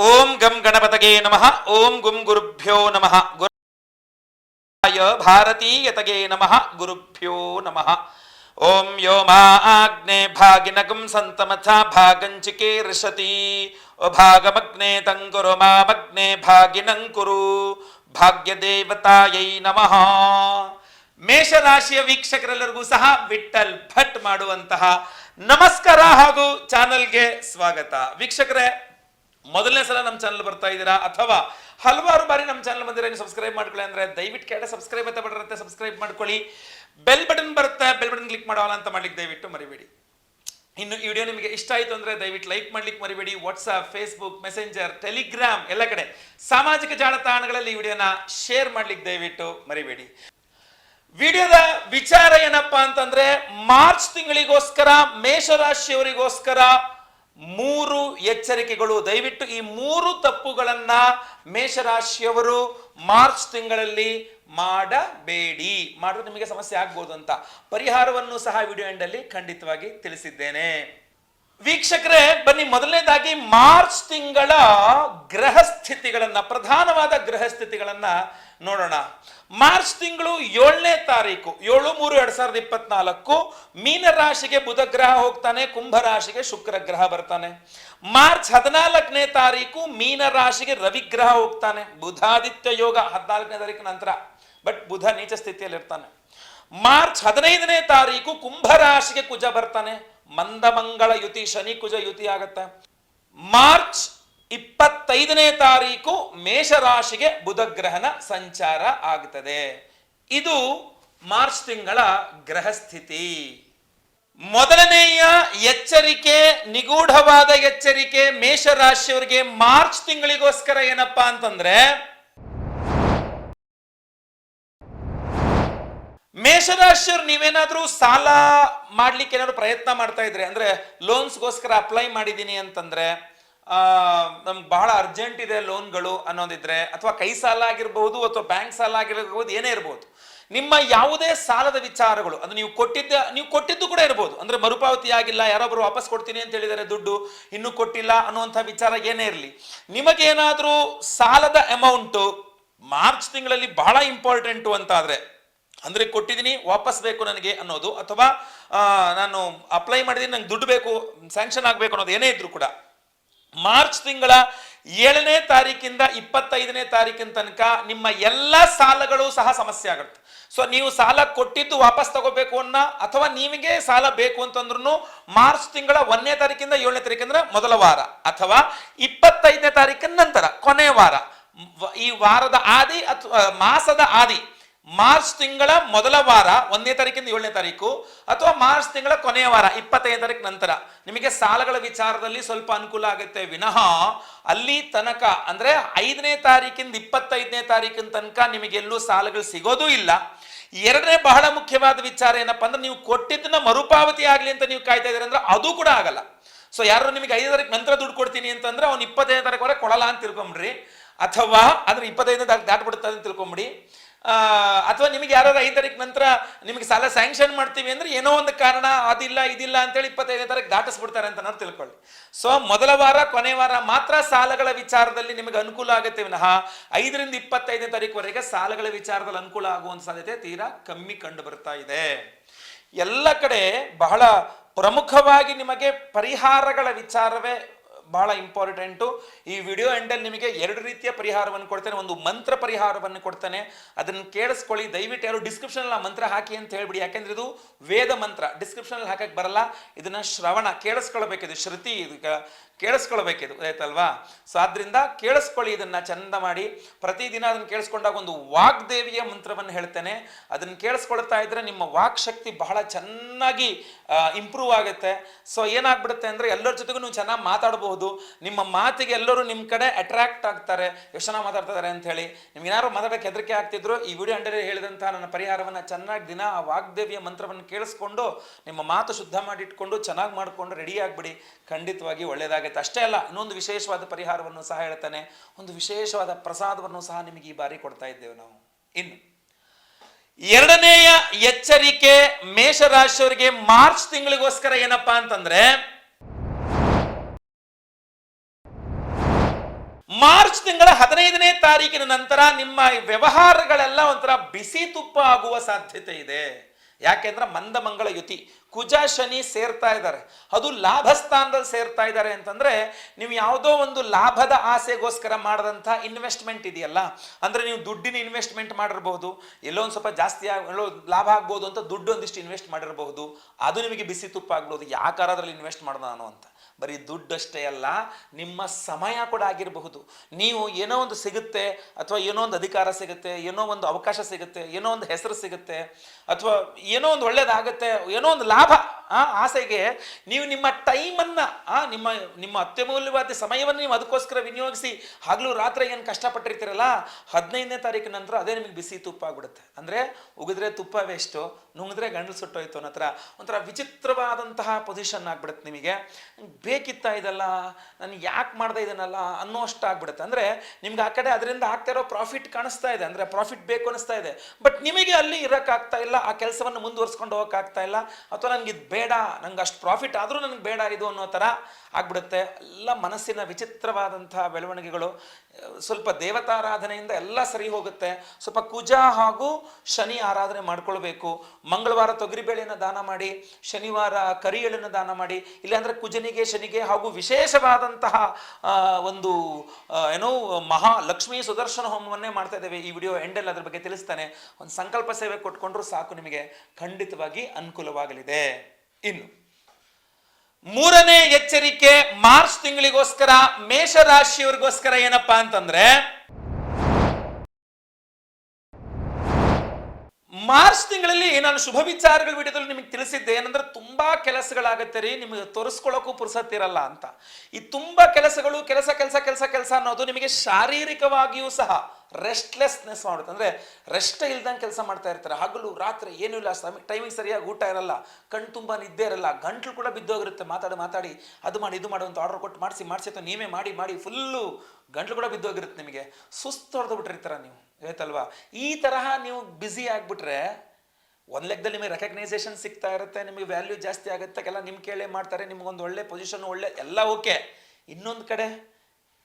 ಓಂ ಗಂ ಗಣಪತಗೆ ನಮಃ, ಓಂ ಗುಂ ಗುರುಭ್ಯೋ ನಮಃ. ಗುರುಯ ಭಾರತೀಯತಗೆ ನಮಃ, ಗುರುಭ್ಯೋ ನಮಃ. ಓಂ ಯೋ ಮಾ ಆಗ್ನೆ ಭಾಗಿನಗಂ ಸಂತಮಥ ಭಾಗಂಚಿಕೆ ಋಷತಿ ಭಾಗಮಗ್ನೆ ತಂಕುರು ಮಾಮಗ್ನೆ ಭಾಗಿನಂ ಕುರು. ಭಾಗ್ಯದೇವತಾಯೈ ನಮಃ. ಮೇಷರಾಶಿಯ ವೀಕ್ಷಕರೆಲ್ಲರಿಗೂ ಸಹ ವಿಠಲ್ ಭಟ್ ಮಾಡುವಂತಹ ನಮಸ್ಕಾರ ಹಾಗೂ ಚಾನಲ್ಗೆ ಸ್ವಾಗತ. ವೀಕ್ಷಕರೇ ಮೊದಲನೇ ಸಲ ನಮ್ಮ ಚಾನಲ್ ಬರ್ತಾ ಇದ್ದೀರಾ? ಅಥವಾ ಹಲವಾರು ಬಾರಿ ನಮ್ಮ ಚಾನಲ್ ಬಂದಿರ ನೀವು ಸಬ್ಸ್ಕ್ರೈಬ್ ಮಾಡ್ಕೊಳ್ಳಿ ಅಂದ್ರೆ ದಯವಿಟ್ಟು ಕೇಳ ಸಬ್ಸ್ಕ್ರೈಬ್ ಅಂತ ಬರುತ್ತೆ ಸಬ್ಸ್ಕ್ರೈಬ್ ಮಾಡ್ಕೊಳ್ಳಿ. ಬೆಲ್ ಬಟನ್ ಬರುತ್ತೆ ಬೆಲ್ ಬಟನ್ ಕ್ಲಿಕ್ ಮಾಡೋಲ್ಲ ಅಂತ ಮಾಡ್ಲಿಕ್ಕೆ ದಯವಿಟ್ಟು ಮರಿಬೇಡಿ. ಇನ್ನು ಈ ವಿಡಿಯೋ ನಿಮಗೆ ಇಷ್ಟ ಆಯಿತು ಅಂದ್ರೆ ದಯವಿಟ್ಟು ಲೈಕ್ ಮಾಡ್ಲಿಕ್ಕೆ ಮರಿಬೇಡಿ. ವಾಟ್ಸ್ಆಪ್ ಫೇಸ್ಬುಕ್ ಮೆಸೆಂಜರ್ ಟೆಲಿಗ್ರಾಮ್ ಎಲ್ಲ ಕಡೆ ಸಾಮಾಜಿಕ ಜಾಲತಾಣಗಳಲ್ಲಿ ಈ ವಿಡಿಯೋನ ಶೇರ್ ಮಾಡ್ಲಿಕ್ಕೆ ದಯವಿಟ್ಟು ಮರಿಬೇಡಿ. ವಿಡಿಯೋದ ವಿಚಾರ ಏನಪ್ಪಾ ಅಂತಂದ್ರೆ ಮಾರ್ಚ್ ತಿಂಗಳಿಗೋಸ್ಕರ, ಮೇಷರಾಶಿಯವರಿಗೋಸ್ಕರ ಮೂರು ಎಚ್ಚರಿಕೆಗಳು. ದಯವಿಟ್ಟು ಈ ಮೂರು ತಪ್ಪುಗಳನ್ನ ಮೇಷರಾಶಿಯವರು ಮಾರ್ಚ್ ತಿಂಗಳಲ್ಲಿ ಮಾಡಬೇಡಿ. ಮಾಡಿದ್ರೆ ನಿಮಗೆ ಸಮಸ್ಯೆ ಆಗ್ಬೋದು ಅಂತ. ಪರಿಹಾರವನ್ನು ಸಹ ವಿಡಿಯೋ ಎಂಡಲ್ಲಿ ಖಂಡಿತವಾಗಿ ತಿಳಿಸಿದ್ದೇನೆ. ವೀಕ್ಷಕರೇ, ಬನ್ನಿ ಮೊದಲನೇದಾಗಿ ಮಾರ್ಚ್ ತಿಂಗಳ ಗ್ರಹ ಸ್ಥಿತಿಗಳನ್ನ, ಪ್ರಧಾನವಾದ ಗ್ರಹ ಸ್ಥಿತಿಗಳನ್ನ ನೋಡೋಣ. ಮಾರ್ಚ್ ತಿಂಗಳು ಏಳನೇ ತಾರೀಕು, ಏಳು ಮೂರು ಎರಡ್ ಸಾವಿರದ ಇಪ್ಪತ್ನಾಲ್ಕು, ಮೀನ ರಾಶಿಗೆ ಬುಧ ಗ್ರಹ ಹೋಗ್ತಾನೆ, ಕುಂಭ ರಾಶಿಗೆ ಶುಕ್ರ ಗ್ರಹ ಬರ್ತಾನೆ. ಮಾರ್ಚ್ ಹದಿನಾಲ್ಕನೇ ತಾರೀಕು, ಮೀನ ರಾಶಿಗೆ ರವಿ ಗ್ರಹ ಹೋಗ್ತಾನೆ. ಬುಧಾದಿತ್ಯ ಯೋಗ ಹದಿನಾಲ್ಕನೇ ತಾರೀಕು ನಂತರ, ಬಟ್ ಬುಧ ನೀಚ ಸ್ಥಿತಿಯಲ್ಲಿ ಇರ್ತಾನೆ. ಮಾರ್ಚ್ ಹದಿನೈದನೇ ತಾರೀಕು, ಕುಂಭ ರಾಶಿಗೆ ಕುಜ ಬರ್ತಾನೆ. ಮಂದಮಂಗಳ ಯುತಿ, ಶನಿ ಕುಜ ಯುತಿ ಆಗತ್ತೆ. ಮಾರ್ಚ್ ಇಪ್ಪತ್ತೈದನೇ ತಾರೀಕು ಮೇಷರಾಶಿಗೆ ಬುಧ ಗ್ರಹನ ಸಂಚಾರ ಆಗ್ತದೆ. ಇದು ಮಾರ್ಚ್ ತಿಂಗಳ ಗ್ರಹಸ್ಥಿತಿ. ಮೊದಲನೆಯ ಎಚ್ಚರಿಕೆ, ನಿಗೂಢವಾದ ಎಚ್ಚರಿಕೆ ಮೇಷರಾಶಿಯವರಿಗೆ ಮಾರ್ಚ್ ತಿಂಗಳಿಗೋಸ್ಕರ ಏನಪ್ಪಾ ಅಂತಂದ್ರೆ, ಮೇಷರಾಶಿಯವ್ರು ನೀವೇನಾದ್ರೂ ಸಾಲ ಮಾಡ್ಲಿಕ್ಕೆ ಏನಾದ್ರು ಪ್ರಯತ್ನ ಮಾಡ್ತಾ ಇದ್ರೆ, ಅಂದ್ರೆ ಲೋನ್ಸ್ಗೋಸ್ಕರ ಅಪ್ಲೈ ಮಾಡಿದ್ದೀನಿ ಅಂತಂದ್ರೆ ನಮ್ಗೆ ಬಹಳ ಅರ್ಜೆಂಟ್ ಇದೆ ಲೋನ್ಗಳು ಅನ್ನೋದಿದ್ರೆ, ಅಥವಾ ಕೈ ಸಾಲ ಆಗಿರಬಹುದು ಅಥವಾ ಬ್ಯಾಂಕ್ ಸಾಲ ಆಗಿರಬಹುದು ಏನೇ ಇರಬಹುದು ನಿಮ್ಮ ಯಾವುದೇ ಸಾಲದ ವಿಚಾರಗಳು, ಅದು ನೀವು ಕೊಟ್ಟಿದ್ದ, ನೀವು ಕೊಟ್ಟಿದ್ದು ಕೂಡ ಇರ್ಬೋದು. ಅಂದ್ರೆ ಮರುಪಾವತಿ ಆಗಿಲ್ಲ ಯಾರೊಬ್ಬರು ವಾಪಸ್ ಕೊಡ್ತೀನಿ ಅಂತ ಹೇಳಿದರೆ ದುಡ್ಡು, ಇನ್ನೂ ಕೊಟ್ಟಿಲ್ಲ ಅನ್ನುವಂಥ ವಿಚಾರ ಏನೇ ಇರಲಿ. ನಿಮಗೇನಾದರೂ ಸಾಲದ ಅಮೌಂಟು ಮಾರ್ಚ್ ತಿಂಗಳಲ್ಲಿ ಬಹಳ ಇಂಪಾರ್ಟೆಂಟು ಅಂತ ಆದ್ರೆ ಅಂದ್ರೆ ಕೊಟ್ಟಿದ್ದೀನಿ, ವಾಪಸ್ ಬೇಕು ನನಗೆ ಅನ್ನೋದು, ಅಥವಾ ನಾನು ಅಪ್ಲೈ ಮಾಡಿದ್ದೀನಿ, ನಂಗೆ ದುಡ್ಡು ಬೇಕು ಸ್ಯಾಂಕ್ಷನ್ ಆಗಬೇಕು ಅನ್ನೋದು ಏನೇ ಇದ್ರು ಕೂಡ ಮಾರ್ಚ್ ತಿಂಗಳ ಏಳನೇ ತಾರೀಕಿಂದ ಇಪ್ಪತ್ತೈದನೇ ತಾರೀಕಿನ ತನಕ ನಿಮ್ಮ ಎಲ್ಲ ಸಾಲಗಳು ಸಹ ಸಮಸ್ಯೆ ಆಗುತ್ತೆ. ಸೊ ನೀವು ಸಾಲ ಕೊಟ್ಟಿದ್ದು ವಾಪಸ್ ತಗೋಬೇಕು ಅನ್ನ, ಅಥವಾ ನಿಮಗೆ ಸಾಲ ಬೇಕು ಅಂತಂದ್ರೂ ಮಾರ್ಚ್ ತಿಂಗಳ ಒಂದನೇ ತಾರೀಕಿಂದ ಏಳನೇ ತಾರೀಕಿಂದ ಮೊದಲ ವಾರ, ಅಥವಾ ಇಪ್ಪತ್ತೈದನೇ ತಾರೀಕಿನ ನಂತರ ಕೊನೆ ವಾರ. ಈ ವಾರದ ಆದಿ ಅಥವಾ ಮಾಸದ ಆದಿ. ಮಾರ್ಚ್ ತಿಂಗಳ ಮೊದಲ ವಾರ, ಒಂದನೇ ತಾರೀಕಿಂದ ಏಳನೇ ತಾರೀಕು, ಅಥವಾ ಮಾರ್ಚ್ ತಿಂಗಳ ಕೊನೆಯ ವಾರ ಇಪ್ಪತ್ತೈದು ತಾರೀಕು ನಂತರ. ನಿಮಗೆ ಸಾಲಗಳ ವಿಚಾರದಲ್ಲಿ ಸ್ವಲ್ಪ ಅನುಕೂಲ ಆಗುತ್ತೆ. ವಿನಃ ಅಲ್ಲಿ ತನಕ, ಅಂದ್ರೆ ಐದನೇ ತಾರೀಕಿಂದ ಇಪ್ಪತ್ತೈದನೇ ತಾರೀಕಿನ ತನಕ ನಿಮಗೆಲ್ಲೂ ಸಾಲಗಳು ಸಿಗೋದೂ ಇಲ್ಲ. ಎರಡನೇ ಬಹಳ ಮುಖ್ಯವಾದ ವಿಚಾರ ಏನಪ್ಪಾ ಅಂದ್ರೆ ನೀವು ಕೊಟ್ಟಿದ್ದನ್ನ ಮರುಪಾವತಿ ಆಗಲಿ ಅಂತ ನೀವು ಕಾಯ್ತಾ ಇದ್ದೀರ ಅಂದ್ರೆ ಅದು ಕೂಡ ಆಗಲ್ಲ. ಸೊ ಯಾರು ನಿಮಗೆ ಐದು ತಾರೀಕು ನಂತರ ದುಡ್ಡು ಕೊಡ್ತೀನಿ ಅಂತಂದ್ರೆ ಅವ್ನು ಇಪ್ಪತ್ತೈದು ತಾರೀಕು ಕೊಡಲ್ಲ ಅಂತ ತಿಳ್ಕೊಂಬಿಡ್ರಿ. ಅಥವಾ ಅಂದ್ರೆ ಇಪ್ಪತ್ತೈದನೇ ತಾರೀಕು ದಾಟ್ಬಿಡುತ್ತೆ ಅಂತ ತಿಳ್ಕೊಂಬಿಡಿ. ಅಥವಾ ನಿಮಗೆ ಯಾರು ಐದು ತಾರೀಕು ನಂತರ ನಿಮಗೆ ಸಾಲ ಸ್ಯಾಂಕ್ಷನ್ ಮಾಡ್ತೀವಿ ಅಂದ್ರೆ ಏನೋ ಒಂದು ಕಾರಣ, ಅದಿಲ್ಲ, ಇದಿಲ್ಲ ಅಂತೇಳಿ ಇಪ್ಪತ್ತೈದನೇ ತಾರೀಕು ದಾಟಿಸ್ಬಿಡ್ತಾರೆ ಅಂತ ನಾವು ತಿಳ್ಕೊಳ್ಳಿ. ಸೊ ಮೊದಲ ವಾರ, ಕೊನೆ ವಾರ ಮಾತ್ರ ಸಾಲಗಳ ವಿಚಾರದಲ್ಲಿ ನಿಮಗೆ ಅನುಕೂಲ ಆಗುತ್ತೆ ವಿನಃ ಐದರಿಂದ ಇಪ್ಪತ್ತೈದನೇ ತಾರೀಕುವರೆಗೆ ಸಾಲಗಳ ವಿಚಾರದಲ್ಲಿ ಅನುಕೂಲ ಆಗುವಂಥ ಸಾಧ್ಯತೆ ತೀರಾ ಕಮ್ಮಿ ಕಂಡು ಬರ್ತಾ ಇದೆ. ಎಲ್ಲ ಕಡೆ ಬಹಳ ಪ್ರಮುಖವಾಗಿ ನಿಮಗೆ ಪರಿಹಾರಗಳ ವಿಚಾರವೇ ಬಹಳ ಇಂಪಾರ್ಟೆಂಟು. ಈ ವಿಡಿಯೋ ಎಂಡಲ್ಲಿ ನಿಮಗೆ ಎರಡು ರೀತಿಯ ಪರಿಹಾರವನ್ನು ಕೊಡ್ತೇನೆ. ಒಂದು ಮಂತ್ರ ಪರಿಹಾರವನ್ನು ಕೊಡ್ತೇನೆ. ಅದನ್ನು ಕೇಳಿಸ್ಕೊಳ್ಳಿ. ದಯವಿಟ್ಟು ಯಾರು ಡಿಸ್ಕ್ರಿಪ್ಷನಲ್ಲಿ ಆ ಮಂತ್ರ ಹಾಕಿ ಅಂತ ಹೇಳ್ಬಿಡಿ. ಯಾಕೆಂದ್ರೆ ಇದು ವೇದ ಮಂತ್ರ. ಡಿಸ್ಕ್ರಿಪ್ಷನಲ್ಲಿ ಹಾಕಕ್ಕೆ ಬರಲ್ಲ. ಇದನ್ನ ಶ್ರವಣ ಕೇಳಿಸ್ಕೊಳ್ಬೇಕಿದೆ ಶ್ರುತಿ, ಇದು ಕೇಳಿಸ್ಕೊಳ್ಬೇಕಿದು ಆಯ್ತಲ್ವಾ ಸೊ ಆದ್ರಿಂದ ಕೇಳಿಸ್ಕೊಳ್ಳಿ, ಇದನ್ನ ಚಂದ ಮಾಡಿ. ಪ್ರತಿದಿನ ಅದನ್ನು ಕೇಳಿಸ್ಕೊಂಡಾಗ ಒಂದು ವಾಗ್ದೇವಿಯ ಮಂತ್ರವನ್ನು ಹೇಳ್ತೇನೆ. ಅದನ್ನು ಕೇಳಿಸ್ಕೊಳ್ತಾ ಇದ್ರೆ ನಿಮ್ಮ ವಾಕ್ ಶಕ್ತಿ ಬಹಳ ಚೆನ್ನಾಗಿ ಇಂಪ್ರೂವ್ ಆಗುತ್ತೆ. ಸೊ ಏನಾಗ್ಬಿಡುತ್ತೆ ಅಂದ್ರೆ ಎಲ್ಲರ ಜೊತೆಗೂ ನೀವು ಚೆನ್ನಾಗಿ ಮಾತಾಡಬಹುದು. ನಿಮ್ಮ ಮಾತಿಗೆ ಎಲ್ಲರೂ ನಿಮ್ಮ ಕಡೆ ಅಟ್ರಾಕ್ಟ್ ಆಗ್ತಾರೆ. ಎಷ್ಟು ಚೆನ್ನಾಗಿ ಮಾತಾಡ್ತಿದ್ದಾರೆ ಅಂತ ಹೇಳಿ. ನಿಮ್ಗೆ ಏನಾದ್ರು ಮಾತಾಡಕ್ಕೆ ಹೆದರಿಕೆ ಆಗ್ತಿದ್ರು, ಈ ವಿಡಿಯೋ ಅಂಡರ್ ಹೇಳಿದಂತಹ ನನ್ನ ಪರಿಹಾರವನ್ನ ಚೆನ್ನಾಗಿ ದಿನ ಆ ವಾಗ್ದೇವಿಯ ಮಂತ್ರವನ್ನು ಕೇಳಿಸ್ಕೊಂಡು, ನಿಮ್ಮ ಮಾತು ಶುದ್ಧ ಮಾಡಿಟ್ಕೊಂಡು, ಚೆನ್ನಾಗಿ ಮಾಡಿಕೊಂಡು ರೆಡಿ ಆಗ್ಬಿಡಿ. ಖಂಡಿತವಾಗಿ ಅಷ್ಟೇ ಅಲ್ಲ, ಇನ್ನೊಂದು ವಿಶೇಷವಾದ ಪರಿಹಾರವನ್ನು ಸಹ ಹೇಳ್ತಾನೆ. ಒಂದು ವಿಶೇಷವಾದ ಪ್ರಸಾದವನ್ನು ಸಹ ನಿಮಗೆ ಈ ಬಾರಿ ಕೊಡ್ತಾ ಇದ್ದೇವೆ ನಾವು. ಇನ್ನು ಎರಡನೆಯ ಎಚ್ಚರಿಕೆ ಮೇಷರಾಶಿಯವರಿಗೆ ಮಾರ್ಚ್ ತಿಂಗಳಿಗೋಸ್ಕರ ಏನಪ್ಪಾ ಅಂತಂದ್ರೆ, ಮಾರ್ಚ್ ತಿಂಗಳ ಹದಿನೈದನೇ ತಾರೀಕಿನ ನಂತರ ನಿಮ್ಮ ವ್ಯವಹಾರಗಳೆಲ್ಲ ಒಂಥರ ಬಿಸಿ ತುಪ್ಪ ಆಗುವ ಸಾಧ್ಯತೆ ಇದೆ. ಯಾಕೆಂದ್ರೆ ಮಂದಮಂಗಳ ಯುತಿ. ಕುಜ ಶನಿ ಸೇರ್ತಾ ಇದ್ದಾರೆ. ಅದು ಲಾಭ ಸ್ಥಾನದಲ್ಲಿ ಸೇರ್ತಾ ಇದ್ದಾರೆ ಅಂತಂದ್ರೆ ನೀವು ಯಾವುದೋ ಒಂದು ಲಾಭದ ಆಸೆಗೋಸ್ಕರ ಮಾಡಿದಂಥ ಇನ್ವೆಸ್ಟ್ಮೆಂಟ್ ಇದೆಯಲ್ಲ, ಅಂದ್ರೆ ನೀವು ದುಡ್ಡಿನ ಇನ್ವೆಸ್ಟ್ಮೆಂಟ್ ಮಾಡಿರಬಹುದು ಎಲ್ಲೋ ಒಂದು ಸ್ವಲ್ಪ ಜಾಸ್ತಿ ಲಾಭ ಆಗ್ಬೋದು ಅಂತ ದುಡ್ಡು ಒಂದಿಷ್ಟು ಇನ್ವೆಸ್ಟ್ ಮಾಡಿರಬಹುದು ಅದು ನಿಮಗೆ ಬಿಸಿ ತುಪ್ಪ ಆಗ್ಬೋದು ಯಾಕಾರ ಅದರಲ್ಲಿ ಇನ್ವೆಸ್ಟ್ ಮಾಡೋದು ನಾನು ಅಂತ. ಬರೀ ದುಡ್ಡಷ್ಟೇ ಅಲ್ಲ, ನಿಮ್ಮ ಸಮಯ ಕೂಡ ಆಗಿರಬಹುದು. ನೀವು ಏನೋ ಒಂದು ಸಿಗುತ್ತೆ, ಅಥವಾ ಏನೋ ಒಂದು ಅಧಿಕಾರ ಸಿಗುತ್ತೆ, ಏನೋ ಒಂದು ಅವಕಾಶ ಸಿಗುತ್ತೆ, ಏನೋ ಒಂದು ಹೆಸರು ಸಿಗುತ್ತೆ, ಅಥವಾ ಏನೋ ಒಂದು ಒಳ್ಳೇದಾಗುತ್ತೆ, ಏನೋ ಒಂದು ಆ, ಆಸೆಗೆ ನೀವು ನಿಮ್ಮ ಟೈಮನ್ನು, ಆ, ನಿಮ್ಮ ನಿಮ್ಮ ಅತ್ಯಮೂಲ್ಯವಾದ ಸಮಯವನ್ನು ನೀವು ಅದಕ್ಕೋಸ್ಕರ ವಿನಿಯೋಗಿಸಿ, ಹಗಲು ರಾತ್ರಿ ಏನು ಕಷ್ಟಪಟ್ಟಿರ್ತೀರಲ್ಲ, ಹದಿನೈದನೇ ತಾರೀಕಿನ ನಂತರ ಅದೇ ನಿಮಗೆ ಬಿಸಿ ತುಪ್ಪ ಆಗ್ಬಿಡುತ್ತೆ. ಅಂದರೆ ಉಗಿದ್ರೆ ತುಪ್ಪ ವೇಸ್ಟು ನುಂಗಿದ್ರೆ ಗಂಡಲು ಸುಟ್ಟೋಯ್ತು ಅನ್ನೋ ಥರ ಒಂಥರ ವಿಚಿತ್ರವಾದಂತಹ ಪೊಸಿಷನ್ ಆಗ್ಬಿಡುತ್ತೆ ನಿಮಗೆ. ಬೇಕಿತ್ತ ಇದಲ್ಲ? ನಾನು ಯಾಕೆ ಮಾಡ್ದೆ ಇದನ್ನಲ್ಲ ಅನ್ನೋ ಅಷ್ಟು ಆಗ್ಬಿಡುತ್ತೆ. ಅಂದರೆ ನಿಮ್ಗೆ ಆ ಕಡೆ ಅದರಿಂದ ಆಗ್ತಾ ಇರೋ ಪ್ರಾಫಿಟ್ ಕಾಣಿಸ್ತಾ ಇದೆ. ಅಂದರೆ ಪ್ರಾಫಿಟ್ ಬೇಕು ಅನ್ನಿಸ್ತಾ ಇದೆ. ಬಟ್ ನಿಮಗೆ ಅಲ್ಲಿ ಇರೋಕ್ಕಾಗ್ತಾ ಇಲ್ಲ, ಆ ಕೆಲಸವನ್ನು ಮುಂದುವರ್ಸ್ಕೊಂಡು ಹೋಗೋಕ್ಕಾಗ್ತಾ ಇಲ್ಲ, ಅಥವಾ ನನಗೆ ಇದು ಬೇಡ ನಂಗೆ ಅಷ್ಟು ಪ್ರಾಫಿಟ್ ಆದರೂ ನನಗೆ ಬೇಡ ಇದು ಅನ್ನೋ ಥರ ಆಗ್ಬಿಡುತ್ತೆ. ಎಲ್ಲ ಮನಸ್ಸಿನ ವಿಚಿತ್ರವಾದಂತಹ ಬೆಳವಣಿಗೆಗಳು ಸ್ವಲ್ಪ ದೇವತಾರಾಧನೆಯಿಂದ ಎಲ್ಲ ಸರಿ ಹೋಗುತ್ತೆ. ಸ್ವಲ್ಪ ಕುಜ ಹಾಗೂ ಶನಿ ಆರಾಧನೆ ಮಾಡ್ಕೊಳ್ಬೇಕು. ಮಂಗಳವಾರ ತೊಗರಿಬೇಳೆಯನ್ನು ದಾನ ಮಾಡಿ, ಶನಿವಾರ ಕರಿ ಎಳ್ಳನ್ನು ದಾನ ಮಾಡಿ, ಇಲ್ಲಾಂದರೆ ಕುಜನಿಗೆ, ಶನಿಗೆ ಹಾಗೂ ವಿಶೇಷವಾದಂತಹ ಒಂದು ಏನೋ ಮಹಾ ಲಕ್ಷ್ಮೀ ಸುದರ್ಶನ ಹೋಮವನ್ನೇ ಮಾಡ್ತಾ ಇದ್ದೇವೆ. ಈ ವಿಡಿಯೋ ಎಂಡಲ್ಲಿ ಅದ್ರ ಬಗ್ಗೆ ತಿಳಿಸ್ತಾನೆ. ಒಂದು ಸಂಕಲ್ಪ ಸೇವೆ ಕೊಟ್ಕೊಂಡ್ರು ಸಾಕು ನಿಮಗೆ. ಖಂಡಿತವಾಗಿ ಅನುಕೂಲವಾಗಲಿದೆ. ಇನ್ನು. ಮೂರನೇ ಎಚ್ಚರಿಕೆ ಮಾರ್ಚ್ ತಿಂಗಳಿಗೋಸ್ಕರ ಮೇಷರಾಶಿಯವರಿಗೋಸ್ಕರ ಏನಪ್ಪಾ ಅಂತಂದ್ರೆ, ಮಾರ್ಚ್ ತಿಂಗಳಲ್ಲಿ ನಾನು ಶುಭ ವಿಚಾರಗಳ ವಿಡಿಯೋದಲ್ಲಿ ನಿಮಗೆ ತಿಳಿಸಿದ್ದೆ, ಏನಂದ್ರೆ ತುಂಬಾ ಕೆಲಸಗಳಾಗತ್ತೆ ರೀ, ನಿಮಗೆ ತೋರಿಸ್ಕೊಳ್ಳೋಕ್ಕೂ ಪುರ್ಸತ್ತಿರಲ್ಲ ಅಂತ. ಈ ತುಂಬಾ ಕೆಲಸಗಳು, ಕೆಲಸ ಕೆಲಸ ಕೆಲಸ ಕೆಲಸ ಅನ್ನೋದು ನಿಮಗೆ ಶಾರೀರಿಕವಾಗಿಯೂ ಸಹ ರೆಸ್ಟ್ಲೆಸ್ನೆಸ್ ಮಾಡುತ್ತೆ. ಅಂದರೆ ರೆಸ್ಟ್ ಇಲ್ದಂಗೆ ಕೆಲಸ ಮಾಡ್ತಾ ಇರ್ತಾರೆ. ಹಗಲು, ರಾತ್ರಿ ಏನೂ ಇಲ್ಲ. ಟೈಮಿಂಗ್ ಸರಿಯಾಗಿ ಊಟ ಇರಲ್ಲ. ಕಣ್ಣು ತುಂಬ ನಿದ್ದೆ ಇರಲ್ಲ. ಗಂಟ್ಲು ಕೂಡ ಬಿದ್ದೋಗಿರುತ್ತೆ. ಮಾತಾಡಿ ಮಾತಾಡಿ. ಅದು ಮಾಡಿ, ಇದು ಮಾಡು ಅಂತ ಆರ್ಡರ್ ಕೊಟ್ಟು ಮಾಡಿಸಿ ಮಾಡಿಸಿ ಅಥವಾ ನೀವೇ ಮಾಡಿ ಮಾಡಿ ಫುಲ್ಲು ಗಂಟ್ಲು ಕೂಡ ಬಿದ್ದೋಗಿರುತ್ತೆ ನಿಮಗೆ. ಸುಸ್ತು ಹೊಡೆದು ಬಿಟ್ಟಿರ್ತೀರ ನೀವು. ಆಯ್ತಲ್ವಾ? ಈ ತರಹ ನೀವು ಬ್ಯುಸಿ ಆಗಿಬಿಟ್ರೆ ಒಂದು ಲೆಕ್ಕದಲ್ಲಿ ನಿಮಗೆ ರೆಕಗ್ನೈಸೇಷನ್ ಸಿಗ್ತಾ ಇರುತ್ತೆ. ನಿಮಗೆ ವ್ಯಾಲ್ಯೂ ಜಾಸ್ತಿ ಆಗುತ್ತೆ. ಎಲ್ಲ ನಿಮ್ಮ ಕೇಳೇ ಮಾಡ್ತಾರೆ. ನಿಮಗೊಂದು ಒಳ್ಳೆ ಪೊಸಿಷನ್ ಒಳ್ಳೆ ಎಲ್ಲ ಓಕೆ ಇನ್ನೊಂದು ಕಡೆ,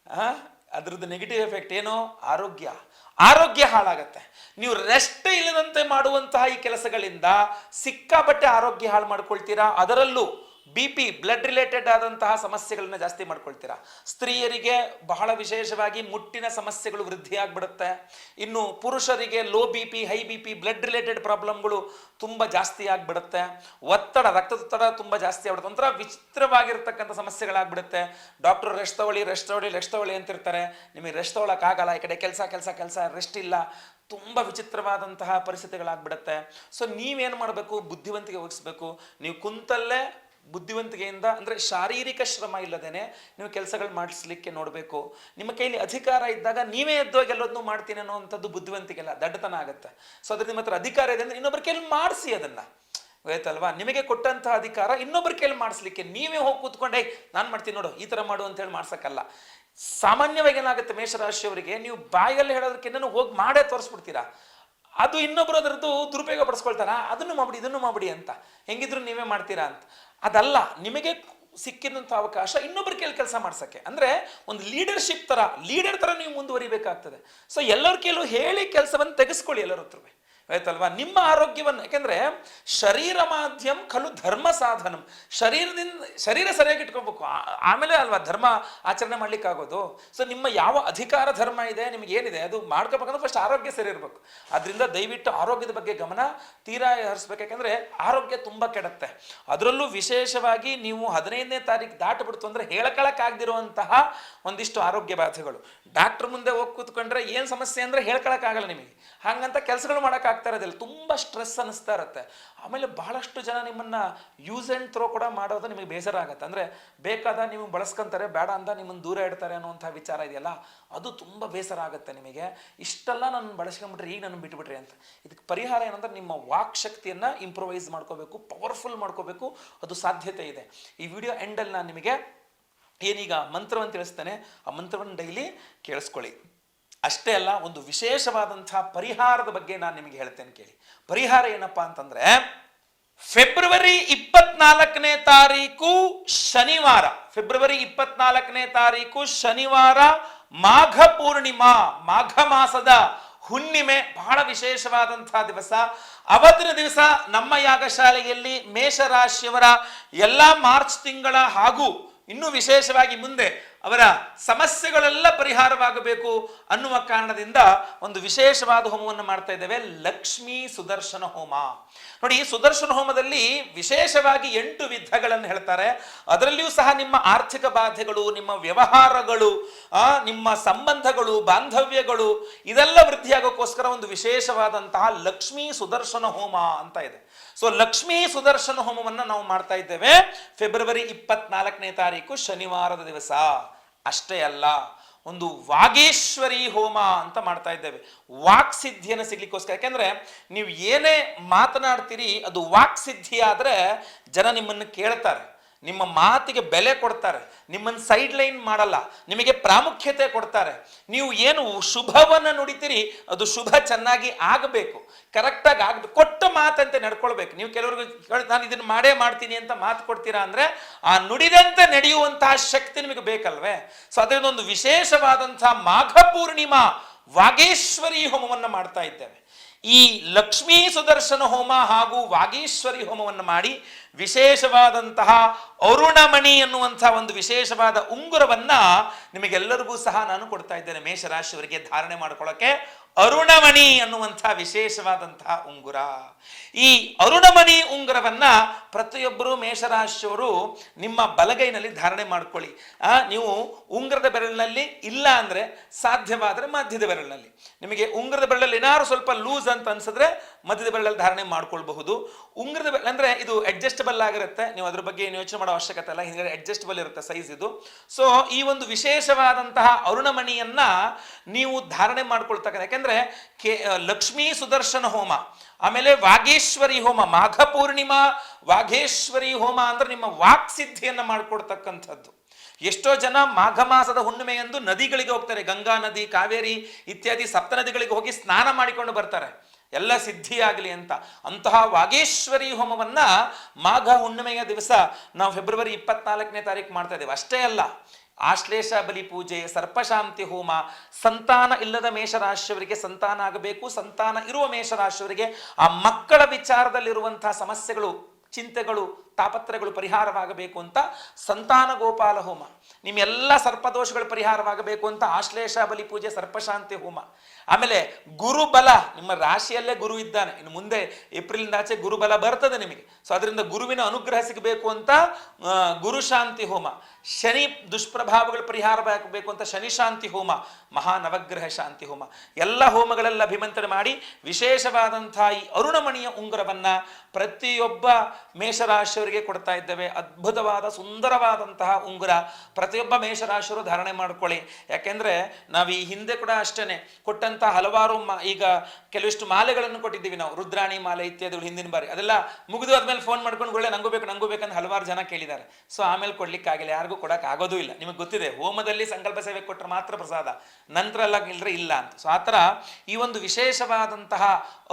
ಆ? ಅದ್ರದ್ದು ನೆಗೆಟಿವ್ ಎಫೆಕ್ಟ್ ಏನು? ಆರೋಗ್ಯ. ಆರೋಗ್ಯ ಹಾಳಾಗತ್ತೆ. ನೀವು ರೆಸ್ಟ್ ಇಲ್ಲದಂತೆ ಮಾಡುವಂತಹ ಈ ಕೆಲಸಗಳಿಂದ ಸಿಕ್ಕಾಪಟ್ಟೆ ಆರೋಗ್ಯ ಹಾಳು ಮಾಡ್ಕೊಳ್ತೀರಾ? ಅದರಲ್ಲೂ ಬಿ ಪಿ ಬ್ಲಡ್ ರಿಲೇಟೆಡ್ ಆದಂತಹ ಸಮಸ್ಯೆಗಳನ್ನ ಜಾಸ್ತಿ ಮಾಡ್ಕೊಳ್ತೀರಾ? ಸ್ತ್ರೀಯರಿಗೆ ಬಹಳ ವಿಶೇಷವಾಗಿ ಮುಟ್ಟಿನ ಸಮಸ್ಯೆಗಳು ವೃದ್ಧಿ ಆಗ್ಬಿಡುತ್ತೆ. ಇನ್ನು ಪುರುಷರಿಗೆ low B P high B P blood related ಪ್ರಾಬ್ಲಮ್ಗಳು ತುಂಬ ಜಾಸ್ತಿ ಆಗ್ಬಿಡುತ್ತೆ. ಒತ್ತಡ, ರಕ್ತದೊತ್ತಡ ತುಂಬ ಜಾಸ್ತಿ ಆಗ್ಬಿಡುತ್ತೆ. ಒಂಥರ ವಿಚಿತ್ರವಾಗಿರ್ತಕ್ಕಂಥ ಸಮಸ್ಯೆಗಳಾಗ್ಬಿಡುತ್ತೆ. ಡಾಕ್ಟರ್ ರೆಸ್ಟ್ ತಗೊಳ್ಳಿ ರೆಸ್ಟ್ ತಗೊಳ್ಳಿ ರೆಸ್ಟ್ ತಗೊಳ್ಳಿ ಅಂತಿರ್ತಾರೆ. ನಿಮಗೆ ರೆಸ್ಟ್ ತಗೊಳಕ್ಕಾಗಲ್ಲ. ಈ ಕಡೆ ಕೆಲಸ ಕೆಲಸ ಕೆಲಸ ರೆಸ್ಟ್ ಇಲ್ಲ. ತುಂಬ ವಿಚಿತ್ರವಾದಂತಹ ಪರಿಸ್ಥಿತಿಗಳಾಗ್ಬಿಡುತ್ತೆ. ಸೊ ನೀವೇನು ಮಾಡಬೇಕು? ಬುದ್ಧಿವಂತಿಕೆ ವಹಿಸ್ಬೇಕು. ನೀವು ಕುಂತಲ್ಲೇ ಬುದ್ಧಿವಂತಿಕೆಯಿಂದ, ಅಂದರೆ ಶಾರೀರಿಕ ಶ್ರಮ ಇಲ್ಲದೇನೆ ನೀವು ಕೆಲಸಗಳು ಮಾಡಿಸ್ಲಿಕ್ಕೆ ನೋಡಬೇಕು. ನಿಮ್ಮ ಕೈಯಲ್ಲಿ ಅಧಿಕಾರ ಇದ್ದಾಗ ನೀವೇ ಎದ್ದೋಗಿ ಎಲ್ಲದನ್ನು ಮಾಡ್ತೀನಿ ಅನ್ನೋವಂಥದ್ದು ಬುದ್ಧಿವಂತಿಕೆ ಅಲ್ಲ, ದಡ್ಡತನ ಆಗುತ್ತೆ. ಸೊ ಅದ್ರ ನಿಮ್ಮ ಹತ್ರ ಅಧಿಕಾರ ಇದೆ ಅಂದರೆ ಇನ್ನೊಬ್ಬರ ಕೈಲಿ ಮಾಡಿಸಿ ಅದನ್ನು. ಆಯ್ತಲ್ವಾ ನಿಮಗೆ ಕೊಟ್ಟಂತಹ ಅಧಿಕಾರ ಇನ್ನೊಬ್ಬರ ಕೈಯಲ್ಲಿ ಮಾಡಿಸ್ಲಿಕ್ಕೆ ನೀವೇ ಹೋಗಿ ಕೂತ್ಕೊಂಡೆ ನಾನು ಮಾಡ್ತೀನಿ ನೋಡು, ಈ ಥರ ಮಾಡು ಅಂತೇಳಿ ಮಾಡ್ಸೋಕ್ಕಲ್ಲ. ಸಾಮಾನ್ಯವಾಗಿ ಏನಾಗುತ್ತೆ ಮೇಷರಾಶಿಯವರಿಗೆ, ನೀವು ಬಾಯಲ್ಲಿ ಹೇಳೋದಕ್ಕಿಂತ ಹೋಗಿ ಮಾಡೇ ತೋರಿಸ್ಬಿಡ್ತೀರಾ. ಅದು ಇನ್ನೊಬ್ರು ಅದರದ್ದು ದುರುಪಯೋಗ ಪಡಿಸ್ಕೊಳ್ತಾರ? ಅದನ್ನು ಮಾಡ್ಬಿಡಿ, ಇದನ್ನು ಮಾಡ್ಬಿಡಿ ಅಂತ. ಹೆಂಗಿದ್ರು ನೀವೇ ಮಾಡ್ತೀರಾ ಅಂತ. ಅದಲ್ಲ, ನಿಮಗೆ ಸಿಕ್ಕಿದಂಥ ಅವಕಾಶ ಇನ್ನೊಬ್ಬರ ಕೇಳಿ ಕೆಲಸ ಮಾಡ್ಸೋಕ್ಕೆ. ಅಂದರೆ ಒಂದು ಲೀಡರ್ಶಿಪ್ ಥರ ಲೀಡರ್ ಥರ ನೀವು ಮುಂದುವರಿಬೇಕಾಗ್ತದೆ. ಸೊ ಎಲ್ಲರ ಕೈಲೂ ಹೇಳಿ ಕೆಲಸವನ್ನು ತೆಗೆಸ್ಕೊಳ್ಳಿ ಎಲ್ಲರ ಹತ್ರ ಆಯ್ತಲ್ವಾ? ನಿಮ್ಮ ಆರೋಗ್ಯವನ್ನು, ಯಾಕೆಂದ್ರೆ ಶರೀರ ಮಾಧ್ಯಮ ಖಲು ಧರ್ಮ ಸಾಧನಂ. ಶರೀರದಿಂದ, ಶರೀರ ಸರಿಯಾಗಿ ಇಟ್ಕೋಬೇಕು. ಆಮೇಲೆ ಅಲ್ವಾ ಧರ್ಮ ಆಚರಣೆ ಮಾಡ್ಲಿಕ್ಕೆ ಆಗೋದು ಸೊ ನಿಮ್ಮ ಯಾವ ಅಧಿಕಾರ ಧರ್ಮ ಇದೆ, ನಿಮಗೆ ಏನಿದೆ, ಅದು ಮಾಡ್ಕೋಬೇಕಂದ್ರೆ ಫಸ್ಟ್ ಆರೋಗ್ಯ ಸರಿ ಇರಬೇಕು. ಅದರಿಂದ ದಯವಿಟ್ಟು ಆರೋಗ್ಯದ ಬಗ್ಗೆ ಗಮನ ತೀರಾ ಹರಿಸ್ಬೇಕು. ಯಾಕಂದ್ರೆ ಆರೋಗ್ಯ ತುಂಬಾ ಕೆಡುತ್ತೆ. ಅದರಲ್ಲೂ ವಿಶೇಷವಾಗಿ ನೀವು ಹದಿನೈದನೇ ತಾರೀಕು ದಾಟಬಿಡ್ತು ಅಂದ್ರೆ ಹೇಳ್ಕೊಳಕ್ಕಾಗದಿರುವಂತಹ ಒಂದಿಷ್ಟು ಆರೋಗ್ಯ ಬಾಧೆಗಳು. ಡಾಕ್ಟರ್ ಮುಂದೆ ಹೋಗಿ ಕೂತ್ಕೊಂಡ್ರೆ ಏನು ಸಮಸ್ಯೆ ಅಂದ್ರೆ ಹೇಳ್ಕೊಳಕ್ಕಾಗಲ್ಲ ನಿಮಗೆ. ಹಾಗಂತ ಕೆಲಸಗಳು ಮಾಡೋಕ್ಕಾಗ್ತಾ ಇರೋದಿಲ್ಲ. ತುಂಬ ಸ್ಟ್ರೆಸ್ ಅನ್ನಿಸ್ತಾ ಇರುತ್ತೆ. ಆಮೇಲೆ ಬಹಳಷ್ಟು ಜನ ನಿಮ್ಮನ್ನು ಯೂಸ್ ಆ್ಯಂಡ್ ಥ್ರೋ ಕೂಡ ಮಾಡೋದು ನಿಮಗೆ ಬೇಸರ ಆಗುತ್ತೆ. ಅಂದರೆ ಬೇಕಾದ ನೀವು ಬಳಸ್ಕೊಂತಾರೆ, ಬೇಡ ಅಂತ ನಿಮ್ಮನ್ನು ದೂರ ಇಡ್ತಾರೆ ಅನ್ನುವಂಥ ವಿಚಾರ ಇದೆಯಲ್ಲ, ಅದು ತುಂಬ ಬೇಸರ ಆಗುತ್ತೆ ನಿಮಗೆ. ಇಷ್ಟೆಲ್ಲ ನಾನು ಬಳಸ್ಕೊಂಬಿಟ್ರೆ ಈಗ ನಾನು ಬಿಟ್ಬಿಟ್ರಿ ಅಂತ. ಇದಕ್ಕೆ ಪರಿಹಾರ ಏನಂದ್ರೆ ನಿಮ್ಮ ವಾಕ್ ಶಕ್ತಿಯನ್ನು ಇಂಪ್ರೂವೈಸ್ ಮಾಡ್ಕೋಬೇಕು ಪವರ್ಫುಲ್ ಮಾಡ್ಕೋಬೇಕು, ಅದು ಸಾಧ್ಯತೆ ಇದೆ. ಈ ವಿಡಿಯೋ ಎಂಡಲ್ಲಿ ನಾನು ನಿಮಗೆ ಏನೀಗ ಮಂತ್ರವನ್ನು ತಿಳಿಸ್ತೇನೆ, ಆ ಮಂತ್ರವನ್ನು ಡೈಲಿ ಕೇಳಿಸ್ಕೊಳ್ಳಿ. ಅಷ್ಟೇ ಅಲ್ಲ, ಒಂದು ವಿಶೇಷವಾದಂಥ ಪರಿಹಾರದ ಬಗ್ಗೆ ನಾನು ನಿಮಗೆ ಹೇಳ್ತೇನೆ ಕೇಳಿ. ಪರಿಹಾರ ಏನಪ್ಪಾ ಅಂತಂದ್ರೆ, ಫೆಬ್ರವರಿ ಇಪ್ಪತ್ನಾಲ್ಕನೇ ತಾರೀಕು ಶನಿವಾರ. ಫೆಬ್ರವರಿ ಇಪ್ಪತ್ನಾಲ್ಕನೇ ತಾರೀಕು ಶನಿವಾರ, ಮಾಘ ಪೂರ್ಣಿಮಾ, ಮಾಘ ಮಾಸದ ಹುಣ್ಣಿಮೆ, ಬಹಳ ವಿಶೇಷವಾದಂತಹ ದಿವಸ. ಅವತ್ತಿನ ದಿವಸ ನಮ್ಮ ಯಾಗಶಾಲೆಯಲ್ಲಿ ಮೇಷರಾಶಿಯವರ ಎಲ್ಲ ಮಾರ್ಚ್ ತಿಂಗಳ ಹಾಗೂ ಇನ್ನೂ ವಿಶೇಷವಾಗಿ ಮುಂದೆ ಅವರ ಸಮಸ್ಯೆಗಳೆಲ್ಲ ಪರಿಹಾರವಾಗಬೇಕು ಅನ್ನುವ ಕಾರಣದಿಂದ ಒಂದು ವಿಶೇಷವಾದ ಹೋಮವನ್ನು ಮಾಡ್ತಾ ಇದ್ದೇವೆ, ಲಕ್ಷ್ಮೀ ಸುದರ್ಶನ ಹೋಮ. ನೋಡಿ ಸುದರ್ಶನ ಹೋಮದಲ್ಲಿ ವಿಶೇಷವಾಗಿ ಎಂಟು ವಿಧಗಳನ್ನು ಹೇಳ್ತಾರೆ. ಅದರಲ್ಲಿಯೂ ಸಹ ನಿಮ್ಮ ಆರ್ಥಿಕ ಬಾಧೆಗಳು, ನಿಮ್ಮ ವ್ಯವಹಾರಗಳು ನಿಮ್ಮ ಸಂಬಂಧಗಳು, ಬಾಂಧವ್ಯಗಳು, ಇದೆಲ್ಲ ವೃದ್ಧಿಯಾಗೋಕ್ಕೋಸ್ಕರ ಒಂದು ವಿಶೇಷವಾದಂತಹ ಲಕ್ಷ್ಮೀ ಸುದರ್ಶನ ಹೋಮ ಅಂತ ಇದೆ. ಸೊ ಲಕ್ಷ್ಮೀ ಸುದರ್ಶನ ಹೋಮವನ್ನು ನಾವು ಮಾಡ್ತಾ ಇದ್ದೇವೆ. ಫೆಬ್ರವರಿ ಇಪ್ಪತ್ನಾಲ್ಕನೇ ತಾರೀಕು ಶನಿವಾರದ ದಿವಸ. ಅಷ್ಟೇ ಅಲ್ಲ, ಒಂದು ವಾಗೇಶ್ವರಿ ಹೋಮ ಅಂತ ಮಾಡ್ತಾ ಇದ್ದೇವೆ. ವಾಕ್ ಸಿದ್ಧಿಯನ್ನು ಸಿಗ್ಲಿಕ್ಕೋಸ್ಕರ. ಯಾಕೆಂದ್ರೆ ನೀವು ಏನೇ ಮಾತನಾಡ್ತೀರಿ, ಅದು ವಾಕ್ ಸಿದ್ಧಿ ಆದ್ರೆ ಜನ ನಿಮ್ಮನ್ನು ಕೇಳ್ತಾರೆ. ನಿಮ್ಮ ಮಾತಿಗೆ ಬೆಲೆ ಕೊಡ್ತಾರೆ ನಿಮ್ಮನ್ನು ಸೈಡ್ ಲೈನ್ ಮಾಡಲ್ಲ, ನಿಮಗೆ ಪ್ರಾಮುಖ್ಯತೆ ಕೊಡ್ತಾರೆ. ನೀವು ಏನು ಶುಭವನ್ನು ನುಡಿತೀರಿ, ಅದು ಶುಭ ಚೆನ್ನಾಗಿ ಆಗಬೇಕು ಕರೆಕ್ಟಾಗಿ ಆಗಬೇಕು. ಕೊಟ್ಟ ಮಾತಂತೆ ನಡ್ಕೊಳ್ಬೇಕು. ನೀವು ಕೆಲವ್ರಿಗೆ ನಾನು ಇದನ್ನು ಮಾಡೇ ಮಾಡ್ತೀನಿ ಅಂತ ಮಾತು ಕೊಡ್ತೀರಾ ಅಂದರೆ, ಆ ನುಡಿದಂತೆ ನಡೆಯುವಂತಹ ಶಕ್ತಿ ನಿಮಗೆ ಬೇಕಲ್ವೇ? ಸೊ ಅದರಿಂದ ಒಂದು ವಿಶೇಷವಾದಂಥ ಮಾಘ ಪೂರ್ಣಿಮಾ ವಾಗೇಶ್ವರಿ ಹೋಮವನ್ನು ಮಾಡ್ತಾ ಇದ್ದೇವೆ. ಈ ಲಕ್ಷ್ಮೀ ಸುದರ್ಶನ ಹೋಮ ಹಾಗೂ ವಾಗೇಶ್ವರಿ ಹೋಮವನ್ನು ಮಾಡಿ ವಿಶೇಷವಾದಂತಹ ಅರುಣಮಣಿ ಎನ್ನುವಂತಹ ಒಂದು ವಿಶೇಷವಾದ ಉಂಗುರವನ್ನ ನಿಮಗೆಲ್ಲರಿಗೂ ಸಹ ನಾನು ಕೊಡ್ತಾ ಇದ್ದೇನೆ ಮೇಷರಾಶಿಯವರಿಗೆ ಧಾರಣೆ ಮಾಡ್ಕೊಳ್ಳೋಕೆ. ಅರುಣಮಣಿ ಅನ್ನುವಂಥ ವಿಶೇಷವಾದಂತಹ ಉಂಗುರ. ಈ ಅರುಣಮಣಿ ಉಂಗುರವನ್ನ ಪ್ರತಿಯೊಬ್ಬರು ಮೇಷರಾಶಿಯವರು ನಿಮ್ಮ ಬಲಗೈನಲ್ಲಿ ಧಾರಣೆ ಮಾಡ್ಕೊಳ್ಳಿ. ನೀವು ಉಂಗ್ರದ ಬೆರಳಿನಲ್ಲಿ ಇಲ್ಲ ಅಂದರೆ ಸಾಧ್ಯವಾದರೆ ಮಧ್ಯದ ಬೆರಳಿನಲ್ಲಿ. ನಿಮಗೆ ಉಂಗ್ರದ ಬೆರಳಲ್ಲಿ ಏನಾದ್ರು ಸ್ವಲ್ಪ ಲೂಸ್ ಅಂತ ಅನ್ಸಿದ್ರೆ ಮಧ್ಯದ ಬೆರಳಲ್ಲಿ ಧಾರಣೆ ಮಾಡ್ಕೊಳ್ಬಹುದು. ಉಂಗ್ರದ ಬೆರಳ ಅಂದರೆ ಇದು ಅಡ್ಜಸ್ಟಬಲ್ ಆಗಿರುತ್ತೆ. ನೀವು ಅದ್ರ ಬಗ್ಗೆ ಏನು ಯೋಚನೆ ಮಾಡೋ ಅವಶ್ಯಕತೆ ಅಲ್ಲ ಹಿಂದೆ ಅಡ್ಜಸ್ಟಬಲ್ ಇರುತ್ತೆ ಸೈಜ್ ಇದು. ಸೊ ಈ ಒಂದು ವಿಶೇಷವಾದಂತಹ ಅರುಣಮಣಿಯನ್ನು ನೀವು ಧಾರಣೆ ಮಾಡ್ಕೊಳ್ತಕ್ಕಂಥ, ಯಾಕೆಂದರೆ ಕೆ, ಲಕ್ಷ್ಮೀ ಸುದರ್ಶನ ಹೋಮ. ಆಮೇಲೆ ವಾಗೇಶ್ವರಿ ಹೋಮ, ಮಾಘ ಪೂರ್ಣಿಮಾ ವಾಘೇಶ್ವರಿ ಹೋಮ ಅಂದ್ರೆ ನಿಮ್ಮ ವಾಕ್ ಸಿದ್ಧಿಯನ್ನ ಮಾಡ್ಕೊಡ್ತಕ್ಕಂಥದ್ದು. ಎಷ್ಟೋ ಜನ ಮಾಘ ಮಾಸದ ಹುಣ್ಣಿಮೆಯಂದು ನದಿಗಳಿಗೆ ಹೋಗ್ತಾರೆ, ಗಂಗಾ ನದಿ, ಕಾವೇರಿ ಇತ್ಯಾದಿ ಸಪ್ತ ನದಿಗಳಿಗೆ ಹೋಗಿ ಸ್ನಾನ ಮಾಡಿಕೊಂಡು ಬರ್ತಾರೆ. ಎಲ್ಲ ಸಿದ್ಧಿಯಾಗಲಿ ಅಂತ. ಅಂತಹ ವಾಗೇಶ್ವರಿ ಹೋಮವನ್ನ ಮಾಘ ಹುಣ್ಣಿಮೆಯ ದಿವಸ ನಾವು ಫೆಬ್ರವರಿ ಇಪ್ಪತ್ನಾಲ್ಕನೇ ತಾರೀಕು ಮಾಡ್ತಾ ಇದ್ದೇವೆ. ಅಷ್ಟೇ ಅಲ್ಲ ಆಶ್ಲೇಷ ಬಲಿ ಪೂಜೆ, ಸರ್ಪಶಾಂತಿ ಹೋಮ, ಸಂತಾನ ಇಲ್ಲದ ಮೇಷರಾಶಿಯವರಿಗೆ ಸಂತಾನ ಆಗಬೇಕು, ಸಂತಾನ ಇರುವ ಮೇಷರಾಶಿಯವರಿಗೆ ಆ ಮಕ್ಕಳ ವಿಚಾರದಲ್ಲಿರುವಂತಹ ಸಮಸ್ಯೆಗಳು, ಚಿಂತೆಗಳು ತಾಪತ್ರಗಳು ಪರಿಹಾರವಾಗಬೇಕು ಅಂತ ಸಂತಾನ ಗೋಪಾಲ ಹೋಮ. ನಿಮ್ಮೆಲ್ಲ ಸರ್ಪದೋಷಗಳು ಪರಿಹಾರವಾಗಬೇಕು ಅಂತ ಆಶ್ಲೇಷ ಬಲಿ ಪೂಜೆ ಸರ್ಪಶಾಂತಿ ಹೋಮ. ಆಮೇಲೆ ಗುರುಬಲ, ನಿಮ್ಮ ರಾಶಿಯಲ್ಲೇ ಗುರು ಇದ್ದಾನೆ. ಇನ್ನು ಮುಂದೆ ಏಪ್ರಿಲ್ ಆಚೆ ಗುರುಬಲ ಬರ್ತದೆ ನಿಮಗೆ. ಸೊ ಅದರಿಂದ ಗುರುವಿನ ಅನುಗ್ರಹ ಸಿಗಬೇಕು ಅಂತ ಗುರು ಶಾಂತಿ ಹೋಮ. ಶನಿ ದುಷ್ಪ್ರಭಾವಗಳು ಪರಿಹಾರವಾಗಬೇಕು ಅಂತ ಶನಿ ಶಾಂತಿ ಹೋಮ. ಮಹಾ ನವಗ್ರಹ ಶಾಂತಿ ಹೋಮ. ಎಲ್ಲ ಹೋಮಗಳೆಲ್ಲ ಅಭಿಮಂತ್ರಣ ಮಾಡಿ ವಿಶೇಷವಾದಂಥ ಈ ಅರುಣಮಣಿಯ ಉಂಗುರವನ್ನು ಪ್ರತಿಯೊಬ್ಬ ಮೇಷರಾಶಿಯವರಿಗೆ ಕೊಡ್ತಾ ಇದ್ದೇವೆ. ಅದ್ಭುತವಾದ, ಸುಂದರವಾದಂತಹ ಉಂಗುರ ಪ್ರತಿಯೊಬ್ಬ ಮೇಷರಾಶಿಯವರು ಧಾರಣೆ ಮಾಡ್ಕೊಳ್ಳಿ. ಯಾಕೆಂದ್ರೆ ನಾವು ಈ ಹಿಂದೆ ಕೂಡ ಅಷ್ಟೇನೆ ಕೊಟ್ಟಂತಹ ಹಲವಾರು ಈಗ ಕೆಲವಿಷ್ಟು ಮಾಲೆಗಳನ್ನು ಕೊಟ್ಟಿದ್ದೀವಿ ನಾವು. ರುದ್ರಾಣಿ ಮಾಲೆ ಇತ್ಯಾದಿಗಳು ಹಿಂದಿನ ಬಾರಿ. ಅದೆಲ್ಲ ಮುಗಿದು ಆದ್ಮೇಲೆ ಫೋನ್ ಮಾಡ್ಕೊಂಡು ಒಳ್ಳೆ ನಂಗೂ ಬೇಕು, ನಂಗೂ ಬೇಕಂತ ಹಲವಾರು ಜನ ಕೇಳಿದ್ದಾರೆ. ಸೊ ಆಮೇಲೆ ಕೊಡ್ಲಿಕ್ಕೆ ಆಗಿಲ್ಲ ಯಾರಿಗೂ ಕೊಡಕ್ ಆಗೋದೂ ಇಲ್ಲ. ನಿಮಗೆ ಗೊತ್ತಿದೆ, ಹೋಮದಲ್ಲಿ ಸಂಕಲ್ಪ ಸೇವೆ ಕೊಟ್ಟರೆ ಮಾತ್ರ ಪ್ರಸಾದ, ನಂತರ ಎಲ್ಲ ಇಲ್ಲದ್ರೆ ಇಲ್ಲ ಅಂತ. ಸೊ ಆ ಥರ ಈ ಒಂದು ವಿಶೇಷವಾದಂತಹ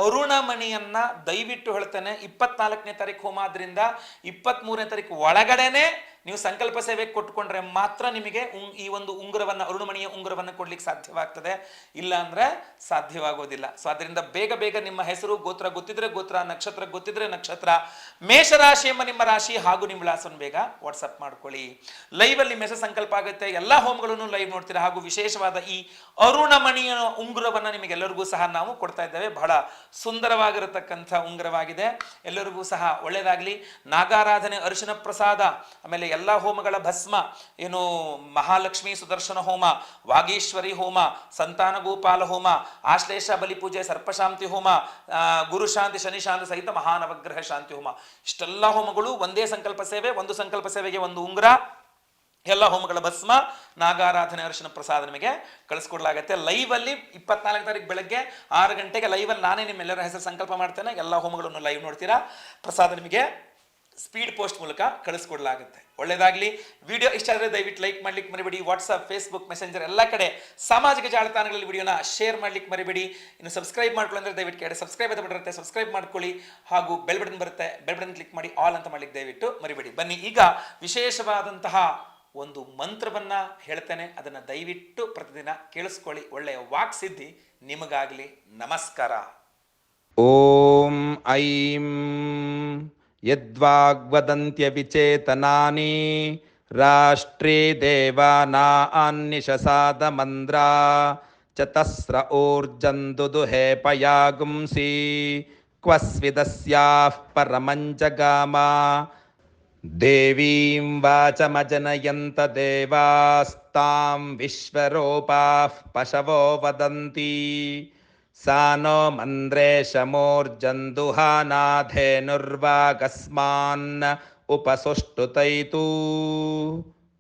ಅರುಣಮಣಿಯನ್ನ ದಯವಿಟ್ಟು ಹೇಳ್ತೇನೆ. ಇಪ್ಪತ್ನಾಲ್ಕನೇ ತಾರೀಕು ಹೋಮ ಆದ್ರಿಂದ ಇಪ್ಪತ್ತ್ ಮೂರನೇ ತಾರೀಕು ಒಳಗಡೆನೆ ನೀವು ಸಂಕಲ್ಪ ಸೇವೆ ಕೊಟ್ಕೊಂಡ್ರೆ ಮಾತ್ರ ನಿಮಗೆ ಈ ಒಂದು ಉಂಗುರವನ್ನು, ಅರುಣಮಣಿಯ ಉಂಗುರವನ್ನು ಕೊಡ್ಲಿಕ್ಕೆ ಸಾಧ್ಯವಾಗ್ತದೆ. ಇಲ್ಲ ಅಂದ್ರೆ ಸಾಧ್ಯವಾಗೋದಿಲ್ಲ. ಸೊ ಅದರಿಂದ ಬೇಗ ಬೇಗ ನಿಮ್ಮ ಹೆಸರು, ಗೋತ್ರ ಗೊತ್ತಿದ್ರೆ ಗೋತ್ರ, ನಕ್ಷತ್ರ ಗೊತ್ತಿದ್ರೆ ನಕ್ಷತ್ರ, ಮೇಷರಾಶಿ ಎಂಬ ನಿಮ್ಮ ರಾಶಿ ಹಾಗೂ ನಿಮ್ಮ ವಿಳಾಸವನ್ನು ಬೇಗ ವಾಟ್ಸಪ್ ಮಾಡ್ಕೊಳ್ಳಿ. ಲೈವ್ ಅಲ್ಲಿ ಮೆಸ ಸಂಕಲ್ಪ ಆಗುತ್ತೆ. ಎಲ್ಲಾ ಹೋಮ್ಗಳನ್ನು ಲೈವ್ ನೋಡ್ತೀರಾ? ಹಾಗೂ ವಿಶೇಷವಾದ ಈ ಅರುಣಮಣಿಯ ಉಂಗುರವನ್ನ ನಿಮಗೆಲ್ಲರಿಗೂ ಸಹ ನಾವು ಕೊಡ್ತಾ ಇದ್ದೇವೆ. ಬಹಳ ಸುಂದರವಾಗಿರತಕ್ಕಂಥ ಉಂಗುರವಾಗಿದೆ. ಎಲ್ಲರಿಗೂ ಸಹ ಒಳ್ಳೆಯದಾಗಲಿ ನಾಗಾರಾಧನೆ, ಅರಿಶಿನ ಪ್ರಸಾದ, ಆಮೇಲೆ ಎಲ್ಲ ಹೋಮಗಳ ಭಸ್ಮ, ಏನು ಮಹಾಲಕ್ಷ್ಮಿ ಸುದರ್ಶನ ಹೋಮ, ವಾಗೀಶ್ವರಿ ಹೋಮ, ಸಂತಾನ ಗೋಪಾಲ ಹೋಮ, ಆಶ್ಲೇಷ ಬಲಿಪೂಜೆ ಸರ್ಪಶಾಂತಿ ಹೋಮ ಗುರುಶಾಂತಿ ಶನಿಶಾಂತಿ ಶಾಂತಿ, ಶನಿ ಶಾಂತಿ ಸಹಿತ ಮಹಾನವಗ್ರಹ ಶಾಂತಿ ಹೋಮ. ಇಷ್ಟೆಲ್ಲ ಹೋಮಗಳು ಒಂದೇ ಸಂಕಲ್ಪ ಸೇವೆ, ಒಂದು ಸಂಕಲ್ಪ ಸೇವೆಗೆ ಒಂದು ಉಂಗುರ, ಎಲ್ಲ ಹೋಮಗಳ ಭಸ್ಮ, ನಾಗಾರಾಧನೆ, ಅರ್ಶನ ಪ್ರಸಾದ ನಿಮಗೆ ಕಳಿಸ್ಕೊಡ್ಲಾಗತ್ತೆ. ಲೈವ್ ಅಲ್ಲಿ ಇಪ್ಪತ್ನಾಲ್ಕು ತಾರೀಕು ಬೆಳಗ್ಗೆ ಆರು ಗಂಟೆಗೆ ಲೈವ್ ಅಲ್ಲಿ ನಾನೇ ನಿಮ್ಮೆಲ್ಲರ ಹೆಸರು ಸಂಕಲ್ಪ ಮಾಡ್ತೇನೆ. ಎಲ್ಲ ಹೋಮಗಳನ್ನು ಲೈವ್ ನೋಡ್ತೀರಾ. ಪ್ರಸಾದ ನಿಮಗೆ ಸ್ಪೀಡ್ ಪೋಸ್ಟ್ ಮೂಲಕ ಕಳಿಸ್ಕೊಡ್ಲಾಗುತ್ತೆ. ಒಳ್ಳೇದಾಗ್ಲಿ. ವಿಡಿಯೋ ಇಷ್ಟ ಆದರೆ ದಯವಿಟ್ಟು ಲೈಕ್ ಮಾಡ್ಲಿಕ್ಕೆ ಮರಿಬೇಡಿ. ವಾಟ್ಸಪ್ ಫೇಸ್ಬುಕ್ ಮೆಸೆಂಜರ್ ಎಲ್ಲ ಕಡೆ ಸಾಮಾಜಿಕ ಜಾಲತಾಣಗಳಲ್ಲಿ ವಿಡಿಯೋನ ಶೇರ್ ಮಾಡ್ಲಿಕ್ಕೆ ಮರಿಬೇಡಿ. ಇನ್ನು ಸಬ್ಸ್ಕ್ರೈಬ್ ಮಾಡ್ಕೊಳ್ಳಿ ಅಂದ್ರೆ ದಯವಿಟ್ಟು ಕೇಳಿ. ಸಬ್ಸ್ಕ್ರೈಬ್ ಅಂತ ಬರುತ್ತೆ ಸಬ್ಸ್ಕ್ರೈಬ್ ಮಾಡ್ಕೊಳ್ಳಿ. ಹಾಗೂ ಬೆಲ್ ಬಟನ್ ಬರುತ್ತೆ. ಬೆಲ್ ಬಟನ್ ಕ್ಲಿಕ್ ಮಾಡಿ ಆಲ್ ಅಂತ ಮಾಡ್ಲಿಕ್ಕೆ ದಯವಿಟ್ಟು ಮರಿಬೇಡಿ. ಬನ್ನಿ, ಈಗ ವಿಶೇಷವಾದಂತಹ ಒಂದು ಮಂತ್ರವನ್ನ ಹೇಳ್ತೇನೆ. ಅದನ್ನ ದಯವಿಟ್ಟು ಪ್ರತಿದಿನ ಕೇಳಿಸ್ಕೊಳ್ಳಿ. ಒಳ್ಳೆಯ ವಾಕ್ಸಿದ್ಧಿ ನಿಮಗಾಗಲಿ. ನಮಸ್ಕಾರ. ಓಂ ऐं यद्वाग्वदन्त्यविचेतनानि राष्ट्रे देवानान्निशसादमन्द्रा चतस्र ऊर्जन्दुदुहे पयागुंसि क्व स्विदस्याः परमं जगामा देवीं वाचमजनयन्त देवास्तां विश्वरूपाः पशवो वदन्ति। सा नो मन्द्रेशमूर्जन्दुहानाधेनुर्वागस्मान् उपसुष्टुतैतु